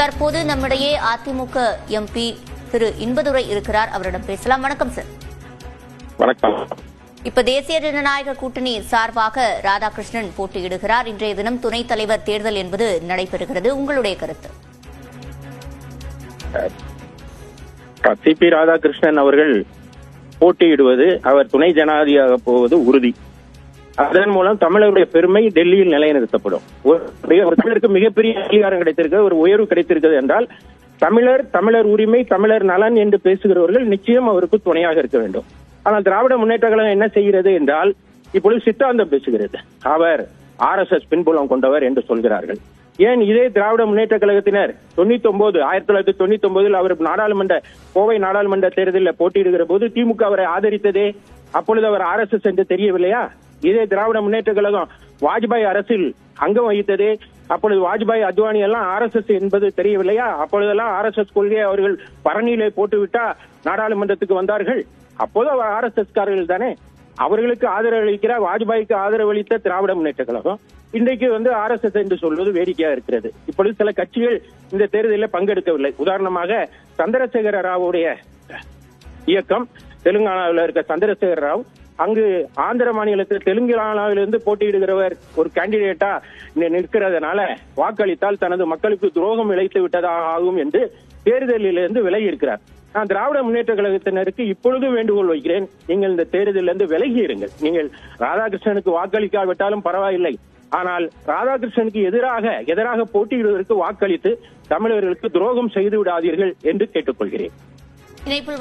தற்போது நம்மிடையே அதிமுக எம்பி திரு இன்பதுரை இருக்கிறார். அவரிடம் பேசலாம். வணக்கம் சார் வணக்கம். இப்ப தேசிய ஜனநாயக கூட்டணி சார்பாக ராதாகிருஷ்ணன் போட்டியிடுகிறார். இன்றைய தினம் துணைத் தலைவர் தேர்தல் என்பது நடைபெறுகிறது. உங்களுடைய கருத்து? சிபி ராதாகிருஷ்ணன் அவர்கள் போட்டியிடுவது அவர் துணை ஜனாதிபதியாக போவது உறுதி. அதன் மூலம் தமிழருடைய பெருமை டெல்லியில் நிலைநிறுத்தப்படும். ஒரு தமிழருக்கு மிகப்பெரிய அங்கீகாரம் கிடைத்திருக்கிறது ஒரு உயர்வு கிடைத்திருக்கிறது என்றால் தமிழர் தமிழர் உரிமை தமிழர் நலன் என்று பேசுகிறவர்கள் நிச்சயம் அவருக்கு துணையாக இருக்க வேண்டும். ஆனால் திராவிட முன்னேற்ற கழகம் என்ன செய்கிறது என்றால் இப்பொழுது சித்தாந்தம் பேசுகிறது. அவர் ஆர் எஸ் எஸ் பின்புலம் கொண்டவர் என்று சொல்கிறார்கள். ஏன் இதே திராவிட முன்னேற்ற கழகத்தினர் தொண்ணூத்தி ஒன்பது ஆயிரத்தி தொள்ளாயிரத்தி தொண்ணூத்தி ஒன்பதில் அவர் நாடாளுமன்ற கோவை நாடாளுமன்ற தேர்தலில் போட்டியிடுகிற போது திமுக அவரை ஆதரித்ததே. அப்பொழுது அவர் ஆர் எஸ் எஸ் என்று தெரியவில்லையா? இதே திராவிட முன்னேற்ற கழகம் வாஜ்பாய் அரசில் அங்கம் வகித்தது. அப்பொழுது வாஜ்பாய் அத்வானி எல்லாம் ஆர் எஸ் எஸ் என்பது தெரியவில்லையா? அப்பொழுதெல்லாம் ஆர் எஸ் எஸ் கொள்கையை அவர்கள் பரணியிலே போட்டுவிட்டா நாடாளுமன்றத்துக்கு வந்தார்கள். அப்போது ஆர் எஸ் எஸ் காரர்கள் தானே. அவர்களுக்கு ஆதரவு அளிக்கிற வாஜ்பாய்க்கு ஆதரவு அளித்த திராவிட முன்னேற்ற கழகம் இன்றைக்கு வந்து ஆர் எஸ் எஸ் என்று சொல்வது வேடிக்கையா இருக்கிறது. இப்பொழுது சில கட்சிகள் இந்த தேர்தலில் பங்கெடுக்கவில்லை. உதாரணமாக சந்திரசேகர ராவுடைய இயக்கம் தெலுங்கானாவில் இருக்க சந்திரசேகர ராவ் அங்கு ஆந்திர மாநிலத்தில் தெலுங்கானாவிலிருந்து போட்டியிடுகிறவர் ஒரு கேண்டிடேட்டா நிற்கிறதுனால வாக்களித்தால் தனது மக்களுக்கு துரோகம் இழைத்து விட்டதாக ஆகும் என்று தேர்தலிலிருந்து விலகி இருக்கிறார் நான் திராவிட முன்னேற்ற கழகத்தினருக்கு இப்பொழுது வேண்டுகோள் வைக்கிறேன். நீங்கள் இந்த தேர்தலிலிருந்து விலகி இருங்கள் நீங்கள் ராதாகிருஷ்ணனுக்கு வாக்களிக்காவிட்டாலும் பரவாயில்லை. ஆனால் ராதாகிருஷ்ணனுக்கு எதிராக எதிராக போட்டியிடுவதற்கு வாக்களித்து தமிழர்களுக்கு துரோகம் செய்து விடாதீர்கள் என்று கேட்டுக்கொள்கிறேன்.